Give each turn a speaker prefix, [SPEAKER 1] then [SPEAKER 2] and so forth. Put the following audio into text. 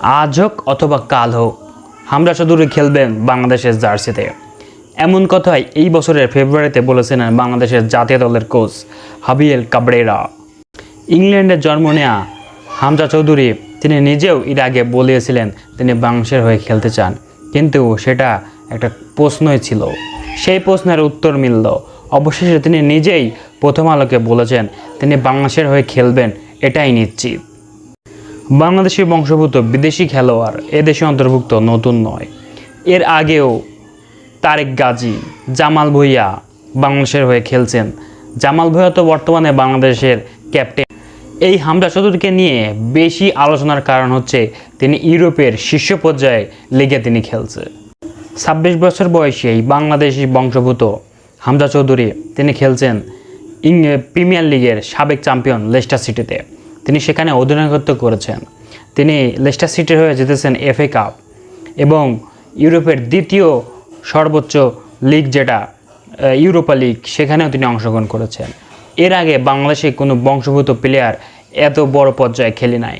[SPEAKER 1] আজ হোক অথবা কাল হোক হামরা চৌধুরী খেলবেন বাংলাদেশের জার্সিতে। এমন কথাই এই বছরের ফেব্রুয়ারিতে বলেছিলেন বাংলাদেশের জাতীয় দলের কোচ হাবিয়েল কাবরেরা। ইংল্যান্ডে জন্ম নেয়া হামজা চৌধুরী, তিনি নিজেও এর আগে বলিয়েছিলেন তিনি বাংলাদেশের হয়ে খেলতে চান, কিন্তু সেটা একটা প্রশ্নই ছিল। সেই প্রশ্নের উত্তর মিলল। অবশেষে তিনি নিজেই প্রথম আলোকে বলেছেন তিনি বাংলাদেশের হয়ে খেলবেন, এটাই নিশ্চিত। বাংলাদেশি বংশভূত বিদেশি খেলোয়াড় এদেশে অন্তর্ভুক্ত নতুন নয়। এর আগেও তারেক গাজী, জামাল ভুইয়া বাংলাদেশের হয়ে খেলছেন। জামাল ভুইয়া তো বর্তমানে বাংলাদেশের ক্যাপ্টেন। এই হামজা চৌধুরীকে নিয়ে বেশি আলোচনার কারণ হচ্ছে তিনি ইউরোপের শীর্ষ পর্যায়ে লিগে তিনি খেলছে। ছাব্বিশ বছর বয়সী এই বাংলাদেশি বংশভূত হামজা চৌধুরী তিনি খেলছেন প্রিমিয়ার লিগের সাবেক চ্যাম্পিয়ন লেস্টার সিটিতে। তিনি সেখানে অধিনায়কত্ব করেছেন। তিনি লেস্টার সিটির হয়ে জিতেছেন এফএ কাপ এবং ইউরোপের দ্বিতীয় সর্বোচ্চ লিগ যেটা ইউরোপা লিগ, সেখানেও তিনি অংশগ্রহণ করেছেন। এর আগে বাংলাদেশে কোনো বংশভূত প্লেয়ার এত বড় পর্যায়ে খেলে নাই।